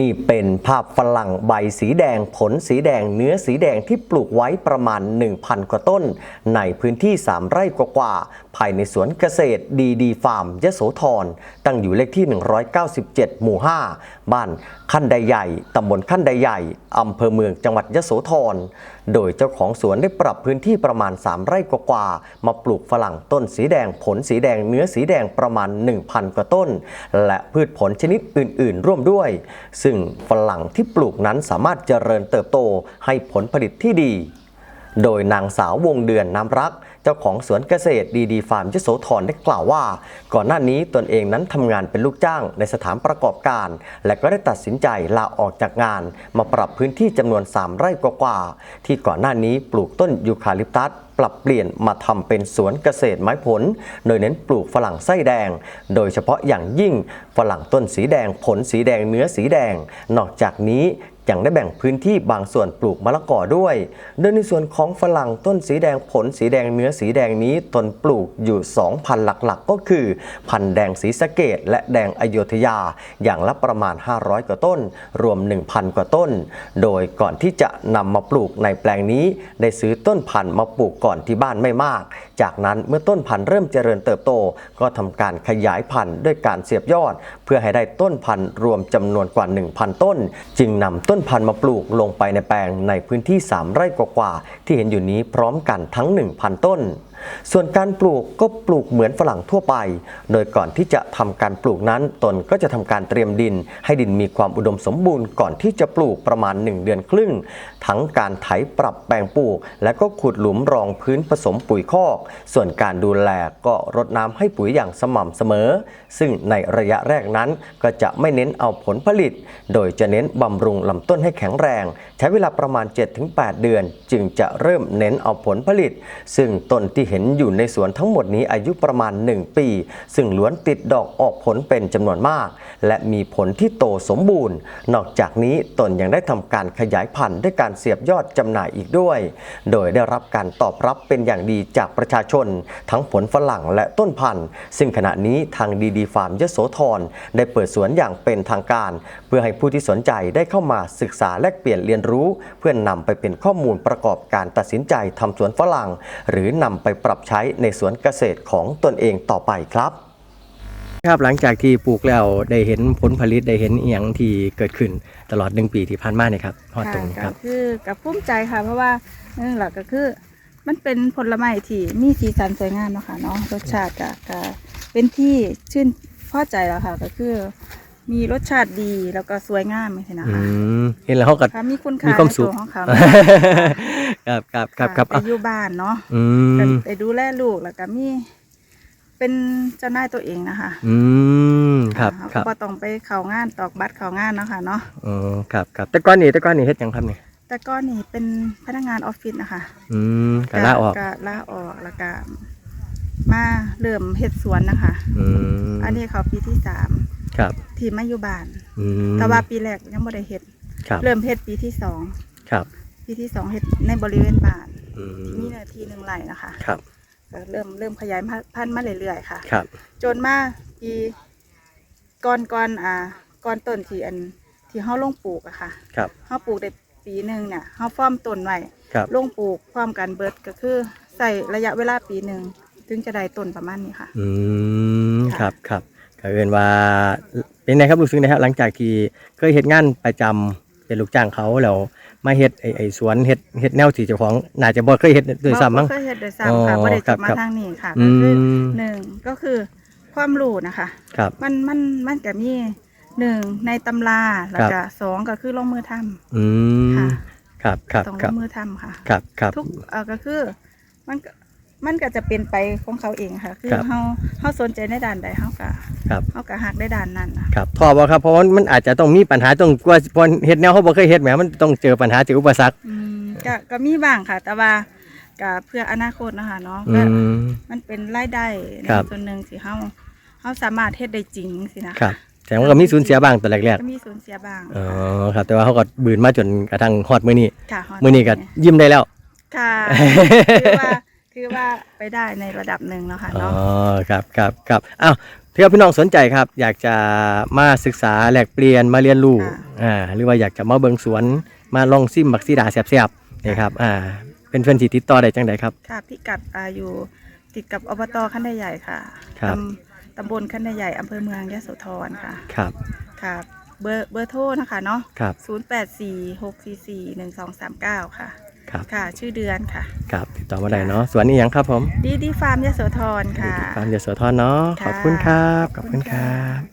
นี่เป็นภาพฝรั่งใบสีแดงผลสีแดงเนื้อสีแดงที่ปลูกไว้ประมาณ 1,000 กว่าต้น ในพื้นที่ 3 ไร่กว่าๆภายในสวนเกษตรดีดีฟาร์มยโสธรตั้งอยู่เลขที่ 197 หมู่ 5บ้านขั้นใดใหญ่ตำบลขั้นใดใหญ่อำเภอเมืองจังหวัดยโสธร โดยเจ้าของสวนได้ปรับพื้นที่ประมาณ 3 ไร่กว่าๆมาปลูกฝรั่งต้นสีแดงผลสีแดงเนื้อสีแดงประมาณ 1,000 กว่าต้น และพืชผลชนิดอื่น ๆ ร่วมด้วย ซึ่งฝรั่งที่ปลูกนั้นสามารถเจริญเติบโตให้ผลผลิตที่ดี โดยนางสาววงเดือนน้ำรัก เจ้าของสวนเกษตรดีดีฟาร์มยโสธรได้กล่าวว่า ก่อนหน้านี้ตนเองนั้นทำงานเป็นลูกจ้างในสถานประกอบการ และก็ได้ตัดสินใจลาออกจากงาน มาปรับพื้นที่จำนวน 3 ไร่กว่าๆที่ก่อนหน้านี้ปลูกต้นยูคาลิปตัสปรับเปลี่ยนมาทำเป็นสวนเกษตรไม้ผล โดยเน้นปลูกฝรั่งไส้แดง โดยเฉพาะอย่างยิ่งฝรั่งต้นสีแดงผลสีแดงเนื้อสีแดง นอกจากนี้ ยังได้แบ่งพื้นที่บางส่วนปลูกมะละกอด้วย โดยในส่วนของฝรั่งต้นสีแดงผลสีแดงเนื้อสีแดงนี้ตนปลูกอยู่ 2 พันหลักๆ ก็คือ พันธุ์แดงสีสะเกดและแดงอโยธยา อย่างละประมาณ 500 กว่าต้น รวม 1,000 กว่าต้น โดยก่อนที่จะนำมาปลูกในแปลงนี้ ได้ซื้อต้นพันธุ์มาปลูกก่อนที่บ้านไม่มาก จากนั้นเมื่อต้นพันธุ์เริ่มเจริญเติบโต ก็ทำการขยายพันธุ์ด้วยการเสียบยอด เพื่อให้ได้ต้นพันธุ์รวมจำนวนกว่า 1,000 ต้น จึงนำต้นพันธุ์มาปลูกลงไปในแปลงในพื้นที่ 3 ไร่กว่าๆที่เห็นอยู่นี้พร้อมกันทั้ง 1,000 ต้น ส่วนการปลูกก็ปลูกเหมือนฝรั่งทั่วไป โดยก่อนที่จะทำการปลูกนั้นตนก็จะทำการเตรียมดิน ให้ดินมีความอุดมสมบูรณ์ก่อนที่จะปลูกประมาณ 1 เดือนครึ่ง ทั้งการไถปรับแปลงปลูก และก็ขุดหลุมรองพื้นผสมปุ๋ยคอก ส่วนการดูแลก็รดน้ำให้ปุ๋ยอย่างสม่ำเสมอ ซึ่งในระยะแรกนั้นก็จะไม่เน้นเอาผลผลิต โดยจะเน้นบำรุงลำต้นให้แข็งแรง ใช้เวลาประมาณ 7-8 เดือน จึงจะเริ่มเน้นเอาผลผลิต ซึ่งต้นที่เห็นอยู่ในสวนทั้งหมดนี้อายุประมาณ 1 ปี ซึ่งล้วนติดดอกออกผลเป็นจำนวนมาก และมีผลที่โตสมบูรณ์ นอกจากนี้ตนยังได้ทำการขยายพันธุ์ด้วยการเสียบยอดจำหน่ายอีกด้วย โดยได้รับการตอบรับเป็นอย่างดีจากประชาชน ทั้งผลฝรั่งและต้นพันธุ์ ซึ่งขณะนี้ทางดีดีฟาร์มยโสธรได้เปิดสวนอย่างเป็นทางการ เพื่อให้ผู้ที่สนใจได้เข้ามาศึกษาแลกเปลี่ยนเรียนรู้ เพื่อนนำไปเป็นข้อมูลประกอบการตัดสินใจทำสวนฝรั่ง หรือนำไปปรับใช้ในสวนเกษตรของตนเองต่อไปครับครับหลังจากที่ปลูกแล้วได้เห็นผลผลิตได้เห็นเอียงที่เกิดขึ้นตลอดหนึ่งปีที่ผ่านมาเนี่ยครับฮอดตรงนี้ครับก็คือกับภูมิใจค่ะ เพราะว่าหนึ่งหลักก็คือมันเป็นผลไม้ที่มีสีสันสวยงามเนาะค่ะเนาะรสชาติก็ก็เป็นที่ชื่นพอใจแล้วค่ะ ก็คือ มีรสชาติดีแล้วก็สวยงามไม่ใช่นะอืคะมเห็นแล้วเขาก็ ค่ะมีคุณค่ามีความสุข ในตัวของเขาครับครับครับครับไปอะอยู่บ้านเนาะอืก็มไปดูแลลูกแล้วก็มี เป็นเจ้านายตัวเองนะคะอืมครับเขาครับก็บ่ต้องไปเข้างานตอกบัตรเข้างานเนาะค่ะเนาะอ๋อครับครับแต่ก่อนนี่แต่ก่อนนี่เฮ็ดหยังครับนี่แต่ก็นี่เป็นพนักงานออฟฟิศนะคะอืมก็ลาออกก็ลาออกแล้วก็มาเริ่มเฮ็ดสวนนะคะ อืมอันนี้เขาปีที่สาม ครับ ที่มาอยู่บ้านอืมแต่ว่าปีแรกยังไม่ได้เฮ็ดครับเริ่มเฮ็ดปีที่สองครับปีที่สองเฮ็ดในบริเวณบ้านอืที่มมีเนื้อที่หนึ่งไร่นะคะครับก็เริ่มเริ่มขยายพันธุ์มาเรื่อยๆค่ะ ครับจนมาปีก่อนก่อนอ่าก่อนต้นที่อันที่เฮาลงปลูกอะค่ะครับเฮาปลูกได้ปีหนึ่งเนี่ยเฮาฟ้อมต้นไว้ครับลงปลูกพร้อมกันเบิดก็คือใส่ระยะเวลาปีหนึ่งถึงจะได้ต้นประมาณนี้ค่ะ อืมคค่ะรับครับ ก็เอินว่าเป็นไงครับรู้สึกนะครับหลังจากที่เคยเฮ็ดงานประจำเป็นลูกจ้างเขาแล้วมาเฮ็ดไอ้ไอ้สวนเฮ็ดเฮ็ดแนวที่เจ้าของน่าจะบ่เคยเฮ็ดด้วยซ้ำมั้งบ่เคยเฮ็ดโดวยซ้ำค่ะอ๋อบ่ได้ครัจับบมาครับทางนี้ค่ะอืก็คือมหนึ่งก็คือความรู้นะคะครับมันมันมันก็มีหนึ่งในตำราแล้วก็สองก็คือลงมือทำอืมค่ะครับครับต้องคลรับงมือทำค่ะครับครับทุกเออก็คือมันก็มันก็จะเป็นไปของเขาเองค่ะ คือครับเฮาเฮาสนใจในด้านใดเฮาก็ ครับเฮาก็หักในด้านนั้นนะครับทอบ่ครับเพราะว่ามันอาจจะต้องมีปัญหาต้องกว่าพอเฮ็ดแนวเขาบ่เคยเฮ็ดแหมมันต้องเจอปัญหาเจออุปสรรคอืมก็ก็มีบ้างค่ะ แต่ว่าก็เพื่ออนาคตนะคะเนาะอืก็ม มันเป็นรายได้ในครับ ส่วนหนึ่งที่เฮาเฮาสามารถเฮ็ดได้จริงสินะครับ แต่ว่าก็มีสูญเสียบ้างแต่แรกก็มีสูญเสียบ้างๆอ๋อครับ แต่ว่าเขาก็บืนมาจนกระทั่งฮอดมื้อนี้ค่ะฮดมื้อนี้ก็ยิ้มได้แล้ว ค่ะ คือว่าคือว่าไปได้ในระดับหนึ่งแล้วค่ะอ๋อเนาะ ครับครับครับอ้าว ถ้าพี่น้องสนใจครับ อยากจะมาศึกษาแลกเปลี่ยนมาเรียนรู้ค่ะอ่าหรือว่าอยากจะมาเบิงสวนมาลองซิมบักซีดาแซ่บๆนี่ครับอ่าเป็นเพื่อนที่ติดต่อได้จังไดครับ ค่ะพิกัดอาอยู่ติดกับอบตขั้นใหญ่ค่ะครับ ตำตำบลขั้นใหญ่อำเภอเมืองยะโสธรค่ะ ครับค่ะ เบอร์เบอร์โทรนะคะเนาะครับ 0846441239 ค่ะ ครับค่ะ ชื่อเดือนค่ะ ครับติดต่อมาได้เนาะสวนนี้ยังครับผม ดีดีฟาร์มยะโสธรค่ะฟาร์มเดชโสธรเนาะขอบคุณครับขอบคุณครับ